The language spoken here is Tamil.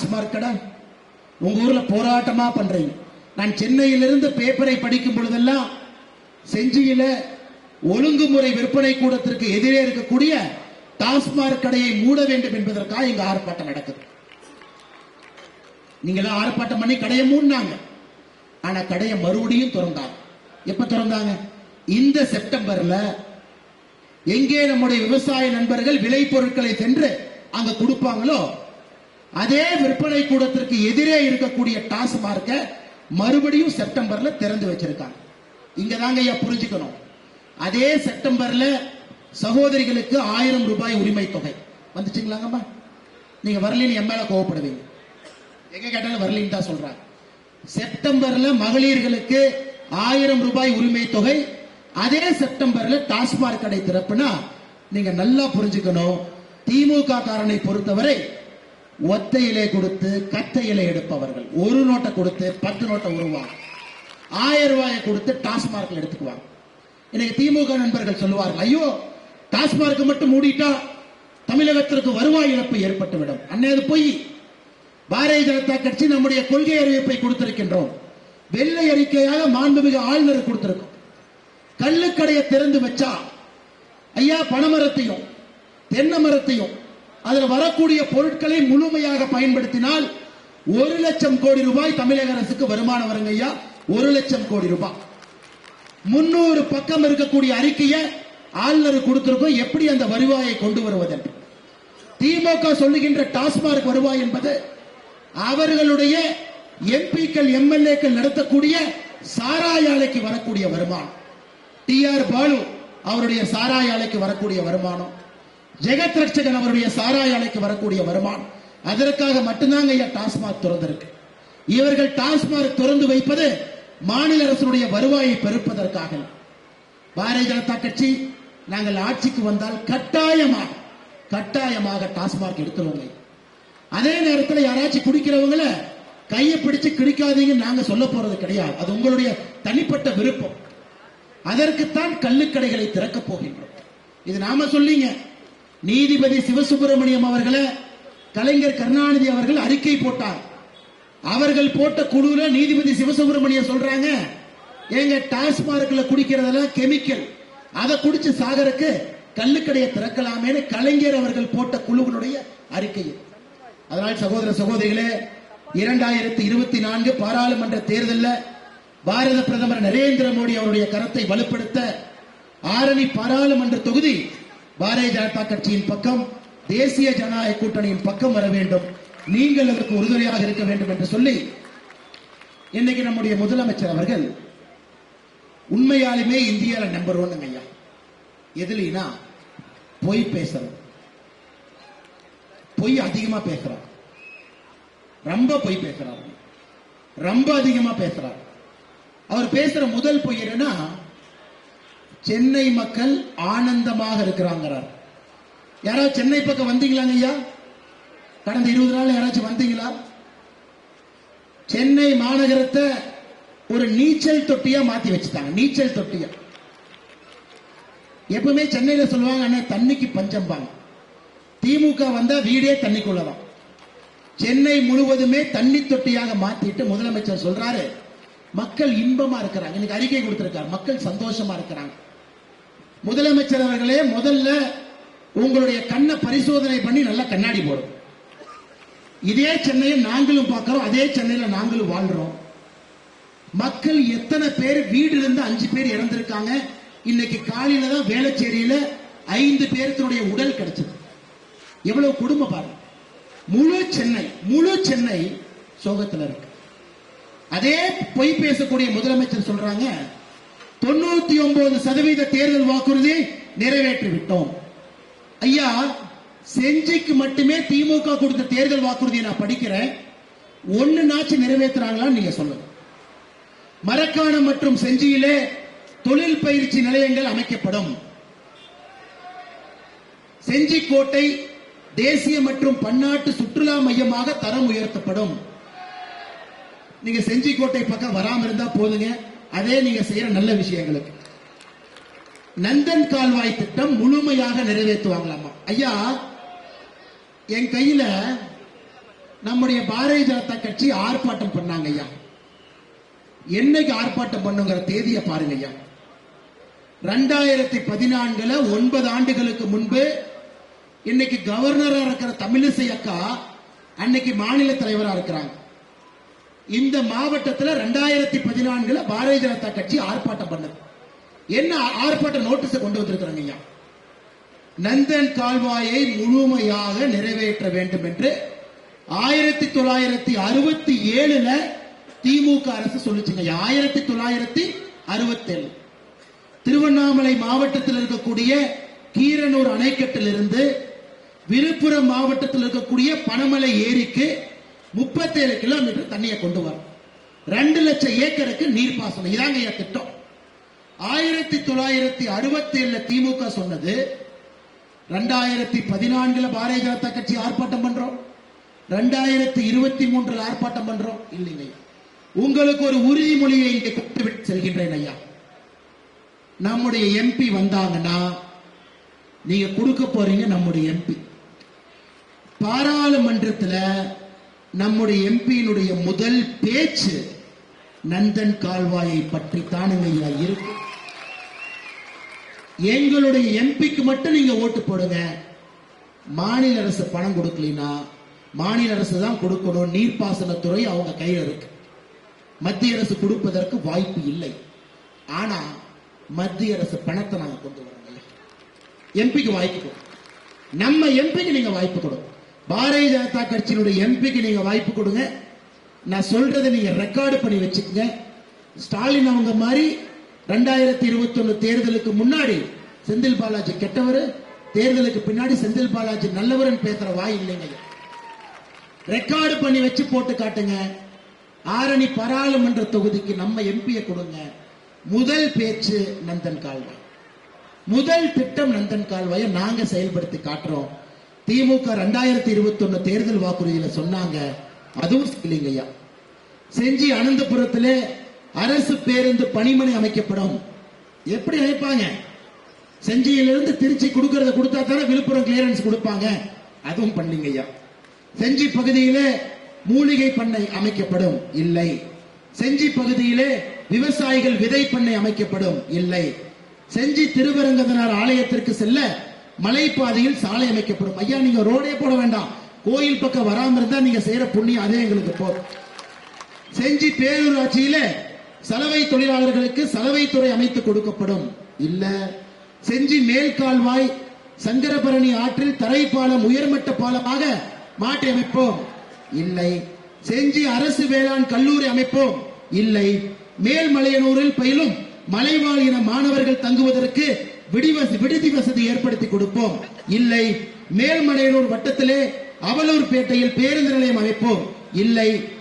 டாஸ்மாக் கடை உங்க ஊர்ல போராட்டமா பண்றீங்க. நான் சென்னையிலிருந்து பேப்பரை படிக்கும் பொழுதெல்லாம் செஞ்சியில ஒழுங்குமுறை விற்பனை கூடத்திற்கு எதிரே இருக்கக்கூடிய டாஸ்மாக் கடையை மூட வேண்டும் என்பதற்காக இங்க ஆர்ப்பாட்டம் நடக்குது. நீங்க எல்லாம் ஆர்ப்பாட்டம் பண்ணி கடையை மூடினாங்க. ஆனா கடையை மறுபடியும் திறந்தாங்க. எப்ப திறந்தாங்க? இந்த செப்டம்பர்ல எங்கே நம்முடைய விவசாய நண்பர்கள் விளை பொருட்களை சென்று அங்க கொடுப்பாங்களோ அதே விற்பனை கூடத்திற்கு எதிரே இருக்கக்கூடிய டாஸ்மார்க்க மறுபடியும் செப்டம்பர்ல திறந்து வச்சிருக்காங்க. இங்க தாங்க ஐயா புரிஞ்சுக்கணும். அதே செப்டம்பர்ல சகோதரிகளுக்கு ஆயிரம் ரூபாய் உரிமை தொகை. வந்துச்சுங்களாங்கம்மா? நீங்க வரலின்னு என் மேல கோவப்படுவீங்க. எங்க கேட்டாலும் வரலின்னு தான் சொல்றாங்க. செப்டம்பர்ல மகளிர்களுக்கு ஆயிரம் ரூபாய் உரிமை தொகை அதே செப்டம்பர்ல டாஸ்மாக் கடை திறப்புனா நீங்க நல்லா புரிஞ்சுக்கணும். திமுக காரனை பொறுத்தவரை ஒத்தை இலை கொடுத்து கத்த இலை எடுப்பவர்கள். ஒரு நோட்டை கொடுத்து பத்து நோட்டை உருவாங்க ஆயிரம் ரூபாயை கொடுத்து டாஸ்மார்க்ல எடுத்துக்குவாங்க. இன்னைக்கு திமுக நண்பர்கள் சொல்லுவார்கள் ஐயோ டாஸ்மார்க் மட்டும் மூடிட்டா தமிழகத்திற்கு வருவாய் இழப்பு ஏற்பட்டுவிடும். அண்ணே அது பொய். பாரதிய ஜனதா கட்சி நம்முடைய கொள்கை அறிவிப்பை கொடுத்திருக்கின்றோம். வெள்ளை அறிக்கையாக மாண்புமிகு ஆளுநர் கொடுத்திருக்கோம். கள்ளுக்கடையை திறந்து வச்சா ஐயா பனமரத்தையும் தென்னை மரத்தையும் அதில் வரக்கூடிய பொருட்களை முழுமையாக பயன்படுத்தினால் ஒரு லட்சம் கோடி ரூபாய் தமிழக அரசுக்கு வருமானம் வருங்க ஐயா. ஒரு லட்சம் கோடி ரூபாய். முன்னூறு பக்கம் இருக்கக்கூடிய அறிக்கையை ஆளுநர் கொடுத்திருக்கோம். எப்படி அந்த வருவாயை கொண்டு வருவதென்று திமுக சொல்லுகின்ற டாஸ்மாக் வருவாய் என்பது அவர்களுடைய எம்பிக்கள் எம்எல்ஏக்கள் நடத்தக்கூடிய சாராய ஆலைக்கு வரக்கூடிய வருமானம். டி ஆர் பாலு அவருடைய சாராய ஆலைக்கு வரக்கூடிய வருமானம். ஜெகத் ரட்சகன் அவருடைய சாராய அலைக்கு வரக்கூடிய வருமானம். அதற்காக மட்டும்தாங்க ஐயா டாஸ்மாக் திறந்திருக்கு. இவர்கள் டாஸ்மாக் திறந்து வைப்பது மாநில அரசுடைய வருவாயை பெருப்பதற்காக பாரதிய ஜனதா கட்சி நாங்கள் ஆட்சிக்கு வந்தால் கட்டாயமாக கட்டாயமாக டாஸ்மாக் எடுத்துருவோங்க அதே நேரத்தில் யாராச்சும் குடிக்கிறவங்கள கையை பிடிச்சு கிடிக்காதீங்கன்னு நாங்க சொல்ல போறது கிடையாது. அது உங்களுடைய தனிப்பட்ட விருப்பம். அதற்குத்தான் கள்ளுக்கடைகளை திறக்கப் போகின்றோம். இது நாம சொல்லிங்க. நீதிபதி சிவசுப்பிரமணியம் அவர்களை கலைஞர் கருணாநிதி அவர்கள் அறிக்கை போட்டார். அவர்கள் போட்ட குழுல நீதிபதி சிவசுப்பிரமணியம் சொல்றாங்க ஏங்க டாஸ்மார்க்ல குடிக்கிறதெல்லாம் கெமிக்கல். அதை குடிச்சு சாகருக்கு கல்லுக்கடையை திறக்கலாமேன்னு கலைஞர் அவர்கள் போட்ட குழுவினுடைய அறிக்கை அதனால் சகோதர சகோதரிகளே இரண்டாயிரத்தி இருபத்தி நான்கு பாராளுமன்ற தேர்தலில் பாரத பிரதமர் நரேந்திர மோடி அவருடைய கரத்தை வலுப்படுத்த ஆரணி பாராளுமன்ற தொகுதி பாரதிய ஜனதா கட்சியின் பக்கம் தேசிய ஜனநாயக கூட்டணியின் பக்கம் வர வேண்டும். நீங்கள் அதற்கு உறுதுணையாக இருக்க வேண்டும் என்று சொல்லி இன்னைக்கு நம்முடைய முதலமைச்சர் அவர்கள் உண்மையாலுமே இந்தியால நம்பர் ஒன்னு ஐயா. எதுலனா பொய் பேசுறோம். பொய் அதிகமா பேசுறார் ரொம்ப பொய் பேசுறாரு ரொம்ப அதிகமா பேசுறார் அவர் பேசுற முதல் பொய் என்னன்னா சென்னை மக்கள் ஆனந்தமாக இருக்கிறாங்கிறார். யாராவது சென்னை பக்கம் வந்தீங்களாங்க ஐயா? கடந்த இருபது நாள் யாராச்சும் வந்தீங்களா? சென்னை மாநகரத்தை ஒரு நீச்சல் தொட்டியா மாத்தி வச்சுட்டாங்க. நீச்சல் தொட்டியா. எப்பவுமே சென்னையில சொல்லுவாங்க அண்ணே தண்ணிக்கு பஞ்சம்பாங்க. திமுக வந்தா வீடே தண்ணிக்குள்ளதான். சென்னை முழுவதுமே தண்ணி தொட்டியாக மாத்திட்டு முதலமைச்சர் சொல்றாரு மக்கள் இன்பமா இருக்கிறாங்க. இன்னைக்கு அறிக்கை கொடுத்திருக்காரு மக்கள் சந்தோஷமா இருக்கிறாங்க. முதலமைச்சர் அவர்களே முதல்ல உங்களுடைய கண்ணை பரிசோதனை பண்ணி நல்லா கண்ணாடி போடும். இதே சென்னையை நாங்களும் பார்க்கிறோம் அதே சென்னையில நாங்களும் வாழ்றோம். மக்கள் எத்தனை பேர் வீடு இருந்து அஞ்சு பேர் இறந்திருக்காங்க? இன்னைக்கு காலையில தான் வேளச்சேரியில ஐந்து பேர்த்தினுடைய உடல் கிடைச்சது. எவ்வளவு குடும்பம் பாருங்க. முழு சென்னை முழு சென்னை சோகத்தில் இருக்கு. அதே பொய் பேசக்கூடிய முதலமைச்சர் சொல்றாங்க தொண்ணூத்தி ஒன்பது சதவீத தேர்தல் வாக்குறுதியை நிறைவேற்றி விட்டோம் ஐயா செஞ்சிக்கு மட்டுமே திமுக கொடுத்த தேர்தல் வாக்குறுதியை நான் படிக்கிறேன். ஒன்னு நாச்சு நிறைவேற்றுறாங்களான்னு நீங்க சொல்லுங்க. மரக்காணம் மற்றும் செஞ்சியிலே தொழில் பயிற்சி நிலையங்கள் அமைக்கப்படும். செஞ்சிக்கோட்டை தேசிய மற்றும் பன்னாட்டு சுற்றுலா மையமாக தரம் உயர்த்தப்படும். நீங்க செஞ்சிக்கோட்டை பக்கம் வராம இருந்தா போதுங்க. அதே நீங்க செய்யற நல்ல விஷயங்களுக்கு. நந்தன் கால்வாய் திட்டம் முழுமையாக நிறைவேற்றுவாங்களாமா? ஐயா என் கையில நம்முடைய பாரதிய ஜனதா கட்சி ஆர்ப்பாட்டம் பண்ணாங்க ஐயா. என்னைக்கு ஆர்ப்பாட்டம் பண்ணுங்கிற தேதியை பாருங்க ஐயா. ரெண்டாயிரத்தி பதினான்குல ஒன்பது ஆண்டுகளுக்கு முன்பு இன்னைக்கு கவர்னரா இருக்கிற தமிழிசை அக்கா அன்னைக்கு மாநில தலைவரா இருக்கிறாங்க. இந்த மாவட்டத்தில் ரெண்டாயிரத்தி பதினான்குல பாரதிய ஜனதா கட்சி ஆர்ப்பாட்டம் பண்ணது. என்ன ஆர்ப்பாட்ட நோட்டீஸ் கொண்டு வந்திருக்கிறாங்க ஐயா? நந்தன் கால்வாயை முழுமையாக நிறைவேற்ற வேண்டும் என்று ஆயிரத்தி தொள்ளாயிரத்தி அறுபத்தி ஏழுல திமுக அரசு சொல்லிச்சுங்க ஆயிரத்தி தொள்ளாயிரத்தி அறுபத்தி ஏழு திருவண்ணாமலை மாவட்டத்தில் இருக்கக்கூடிய கீரனூர் அணைக்கட்டிலிருந்து விழுப்புரம் மாவட்டத்தில் இருக்கக்கூடிய பனமலை ஏரிக்கு முப்பத்தேழு கிலோமீட்டர் தண்ணியை கொண்டு வரும். ரெண்டு லட்சம் ஏக்கருக்கு நீர்ப்பாசனம். இதாங்க ஐயா திட்டம். ஆயிரத்தி தொள்ளாயிரத்தி அறுபத்தி ஏழுல திமுக சொன்னது ரெண்டாயிரத்தி பதினான்குல பாரதிய ஜனதா கட்சி ஆர்ப்பாட்டம் பண்றோம். ரெண்டாயிரத்தி இருபத்தி மூன்றுல ஆர்ப்பாட்டம் பண்றோம். இல்லைங்க ஐயா. உங்களுக்கு ஒரு உறுதிமொழியை இங்கே கொடுத்து விட்டு செல்கின்றேன் ஐயா. நம்முடைய எம்பி வந்தாங்கன்னா நீங்க கொடுக்க போறீங்க நம்முடைய எம்பி பாராளுமன்றத்தில் நம்முடைய எம்பியினுடைய முதல் பேச்சு நந்தன் கால்வாயை பற்றி தானுங்கையா இருக்கு. எங்களுடைய எம்பிக்கு மட்டும் நீங்க ஓட்டு போடுங்க. மாநில அரசு பணம் கொடுக்கலைன்னா மாநில அரசு தான் கொடுக்கணும். நீர்ப்பாசனத்துறை அவங்க கையில் இருக்கு. மத்திய அரசு கொடுப்பதற்கு வாய்ப்பு இல்லை. ஆனா மத்திய அரசு பணத்தை நாங்க கொண்டு வரோம் எம்பிக்கு வாய்ப்பு நம்ம எம்பிக்கு நீங்க வாய்ப்பு கொடுக்கணும். பாரதிய ஜனதா கட்சியினுடைய எம்பிக்கு நீங்க வாய்ப்பு கொடுங்க. நான் சொல்றதை நீங்க ரெக்கார்டு பண்ணி வச்சுக்கங்க. ஸ்டாலின் அவங்க மாதிரி ரெண்டாயிரத்தி இருபத்தி தேர்தலுக்கு முன்னாடி செந்தில் பாலாஜி கெட்டவர் தேர்தலுக்கு பின்னாடி செந்தில் பாலாஜி நல்லவர்னு பேசுற வாய் இல்லைங்க. ரெக்கார்டு பண்ணி வச்சு போட்டு காட்டுங்க. ஆரணி பாராளுமன்ற தொகுதிக்கு நம்ம எம்பியை கொடுங்க. முதல் பேச்சு நந்தன் கால்வாய் முதல் திட்டம் நந்தன் கால்வாயை நாங்க செயல்படுத்தி காட்டுறோம். திமுக ரெண்டாயிரத்தி இருபத்தி ஒன்னு தேர்தல் வாக்குறுதியில சொன்னாங்க. அதுவும் செய்யலைங்கய்யா செஞ்சி அனந்தபுரத்திலே அரசு பேருந்து பணிமனை அமைக்கப்படும். எப்படி அமைப்பாங்க? செஞ்சியிலிருந்து திருச்சி கொடுக்கறத கொடுத்தா தானே விழுப்புரம் கிளியரன்ஸ் கொடுப்பாங்க. அதுவும் பண்ணீங்கய்யா. செஞ்சி பகுதியிலே மூலிகை பண்ணை அமைக்கப்படும். இல்லை. செஞ்சி பகுதியிலே விவசாயிகள் விதை பண்ணை அமைக்கப்படும். இல்லை. செஞ்சி திருவரங்கதனார் ஆலயத்திற்கு செல்ல மலைப்பாதையில் சாலை அமைக்கப்படும். ஐயா நீங்க ரோடே போட வேண்டாம். கோயில் பக்கம் வராம இருந்தா நீங்க செய்யற புண்ணியம் அதே எங்களுக்கு போதும் செஞ்சி பேரூராட்சியில சலவை தொழிலாளர்களுக்கு சலவைத்துறை அமைத்து கொடுக்கப்படும். இல்ல செஞ்சி மேல் கால்வாய் சங்கரபரணி ஆற்றில் தரைப்பாலம் உயர்மட்ட பாலமாக மாற்றி அமைப்போம். இல்லை செஞ்சி அரசு வேளாண் கல்லூரி அமைப்போம். இல்லை மேல்மலையனூரில் பயிலும் மலைவாழ் இன மாணவர்கள் தங்குவதற்கு விடிவசதி விடுதி வசதி ஏற்படுத்தி கொடுப்போம். இல்லை மேல்மலையனூர் வட்டத்திலே அவலூர் பேட்டையில் பேருந்து நிலையம் அமைப்போம். இல்லை